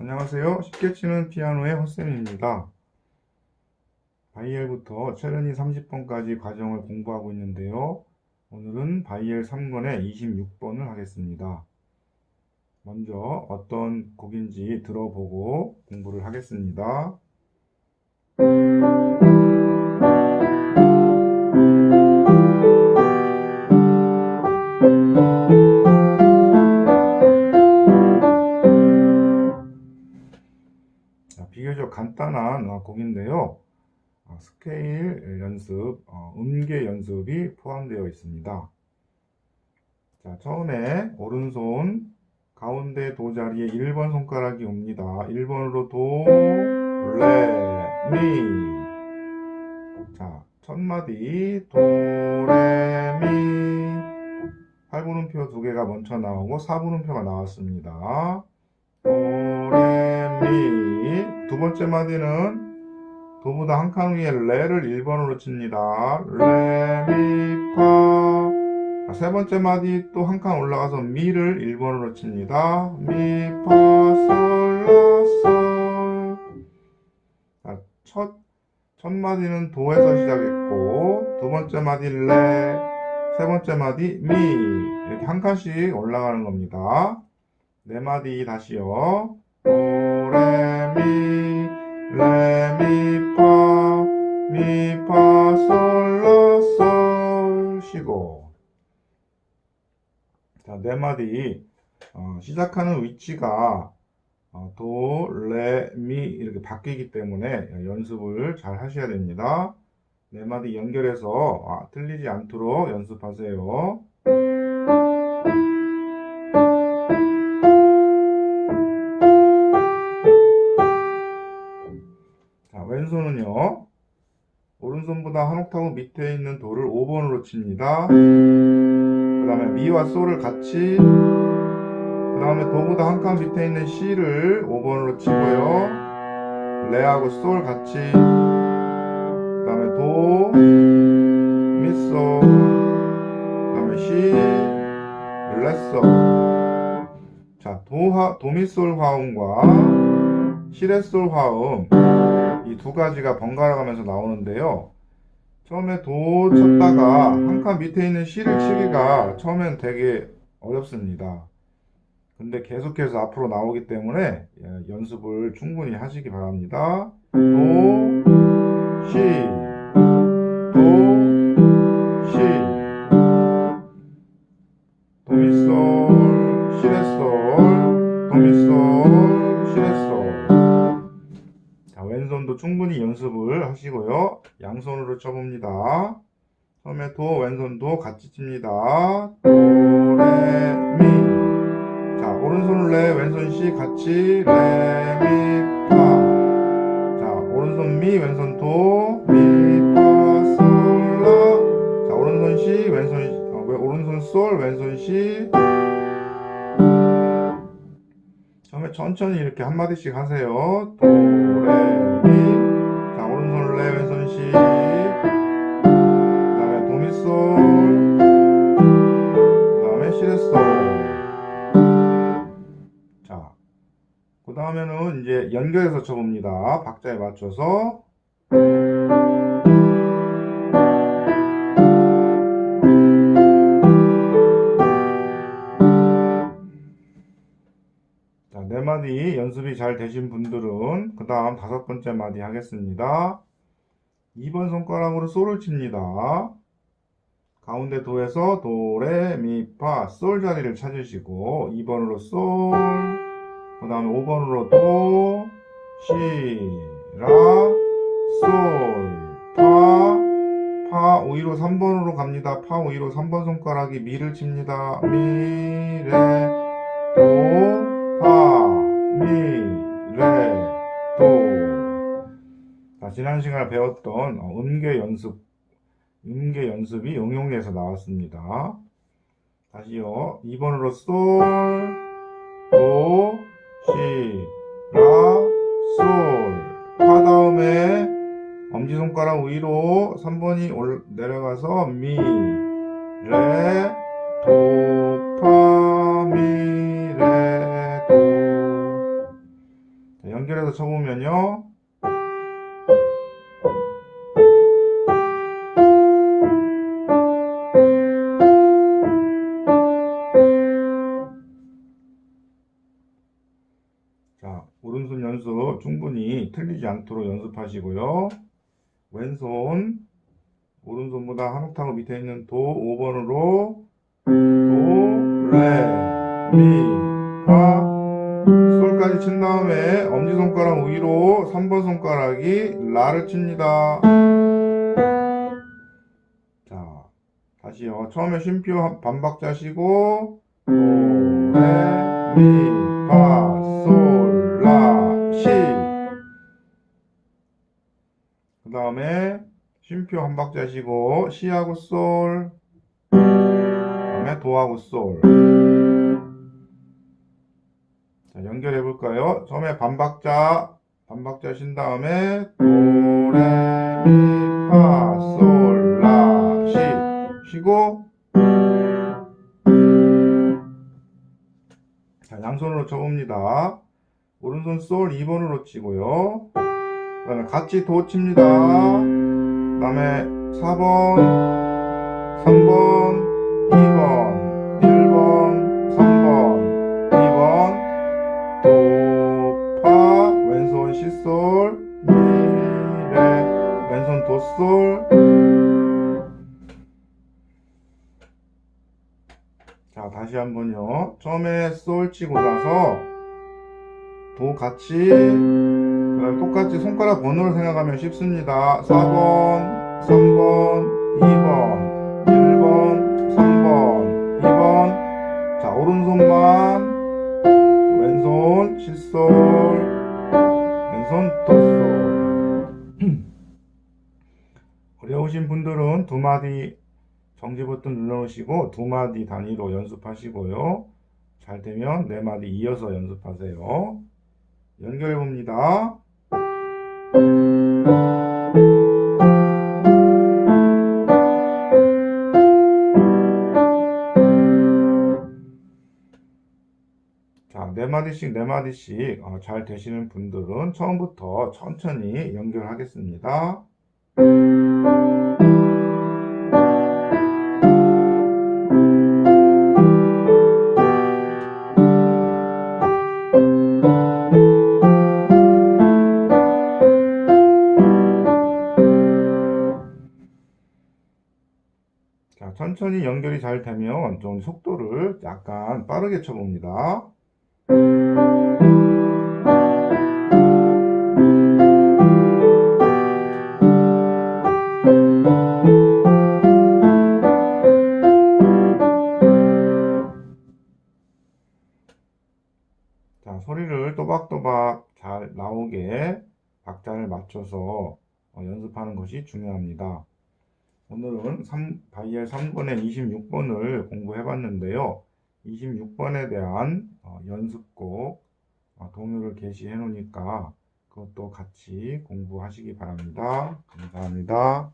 안녕하세요. 쉽게 치는 피아노의 헛쌤입니다. 바이엘부터 체르니 30번까지 과정을 공부하고 있는데요. 오늘은 바이엘 3권의 26번을 하겠습니다. 먼저 어떤 곡인지 들어보고 공부를 하겠습니다. 자, 비교적 간단한 어, 곡인데요. 어, 스케일 연습, 어, 음계 연습이 포함되어 있습니다. 자, 처음에 오른손 가운데 도 자리에 1번 손가락이 옵니다. 1번으로 도, 레, 미. 자, 첫 마디 도, 레, 미. 8분음표 두 개가 먼저 나오고 4분음표가 나왔습니다. 도, 레, 미. 두 번째 마디는 도보다 한 칸 위에 레를 1번으로 칩니다. 레, 미, 파. 자, 세 번째 마디 또 한 칸 올라가서 미를 1번으로 칩니다. 미, 파, 솔, 라, 솔. 자, 첫, 첫 마디는 도에서 시작했고, 두 번째 마디 레, 세 번째 마디 미. 이렇게 한 칸씩 올라가는 겁니다. 네 마디 다시요. 도, 레, 미, 레, 미, 파, 미, 파, 솔, 라, 솔. 쉬고. 자, 네 마디. 어, 시작하는 위치가 어, 도, 레, 미 이렇게 바뀌기 때문에 연습을 잘 하셔야 됩니다. 네 마디 연결해서 아, 틀리지 않도록 연습하세요. 자, 왼손은요. 오른손보다 한 옥타브 밑에 있는 도를 5번으로 칩니다. 그 다음에 미와 솔을 같이 그 다음에 도보다 한 칸 밑에 있는 C를 5번으로 치고요. 레하고 솔 같이 그 다음에 도, 미, 솔그 다음에 C, 레, 솔 자, 도하, 도미솔 화음과 시레솔 화음 이 두 가지가 번갈아 가면서 나오는데요. 처음에 도 쳤다가 한 칸 밑에 있는 시를 치기가 처음엔 되게 어렵습니다. 근데 계속해서 앞으로 나오기 때문에 예, 연습을 충분히 하시기 바랍니다. 도, 시, 충분히 연습을 하시고요. 양손으로 쳐봅니다. 처음에 도, 왼손도 같이 칩니다. 도, 레, 미. 자, 오른손 레, 왼손 시 같이 레, 미, 파. 자, 오른손 미, 왼손 도, 미, 파, 솔, 라. 자, 오른손 시, 왼손, 시, 어, 왜- 오른손 솔, 왼손 시. 처음에 천천히 이렇게 한마디씩 하세요. 도, 레, 미. 자, 오른손 레, 왼손 시. 그 다음에 도미솔. 그 다음에 시레솔. 자, 그 다음에는 이제 연결해서 쳐봅니다. 박자에 맞춰서. 마디 연습이 잘 되신 분들은 그 다음 다섯 번째 마디 하겠습니다. 2번 손가락으로 솔을 칩니다. 가운데 도에서 도, 레, 미, 파, 솔 자리를 찾으시고 2번으로 솔, 그 다음에 5번으로 도, 시, 라, 솔, 파, 파 5위로 3번으로 갑니다. 파 5위로 3번 손가락이 미를 칩니다. 미, 레, 도, 파, 미, 레, 도. 자, 지난 시간에 배웠던 어, 음계 연습, 음계 연습이 응용에서 나왔습니다. 다시요. 2번으로 솔, 도, 시, 라, 솔. 파 다음에 엄지손가락 위로 3번이 올, 내려가서 미, 레, 도, 파, 미, 연결해서 쳐보면요. 자, 오른손 연습 충분히 틀리지 않도록 연습하시고요. 왼손, 오른손보다 한 옥타브 밑에 있는 도 5번으로 도, 레, 미, 파, 솔까지 친 다음에 엄지손가락 위로 3번 손가락이 라를 칩니다. 자, 다시요. 처음에 쉼표 한- 반박자 쉬고 도, 레, 미, 파, 솔, 라, 시. 그 다음에 쉼표 한 박자 쉬고 시하고 솔. 그 다음에 도하고 솔. 자, 연결해 볼까요? 처음에 반박자, 반박자 쉰 다음에 도, 레, 미, 파, 솔, 라, 시 쉬고 자, 양손으로 쳐봅니다. 오른손 솔 2번으로 치고요. 그 다음에 같이 도 칩니다. 그 다음에 4번, 3번, 2번, 솔. 자, 다시 한번요. 처음에 솔 치고 나서 도 같이, 그 다음 똑같이 손가락 번호를 생각하면 쉽습니다. 4번, 3번, 2번, 1번, 3번, 2번. 자, 오른손만 왼손 실솔 왼손 도솔 어려우신 분들은 두 마디 정지 버튼 눌러놓으시고 두 마디 단위로 연습하시고요. 잘 되면 네 마디 이어서 연습하세요. 연결해 봅니다. 자, 네 마디씩 네 마디씩 어, 잘 되시는 분들은 처음부터 천천히 연결하겠습니다. 자, 천천히 연결이 잘 되면 좀 속도를 약간 빠르게 쳐봅니다. 맞춰서 어, 연습하는 것이 중요합니다. 오늘은 3, 바이엘 3번에 26번을 공부해 봤는데요. 26번에 대한 어, 연습곡 어, 동요를 게시해 놓으니까 그것도 같이 공부하시기 바랍니다. 감사합니다.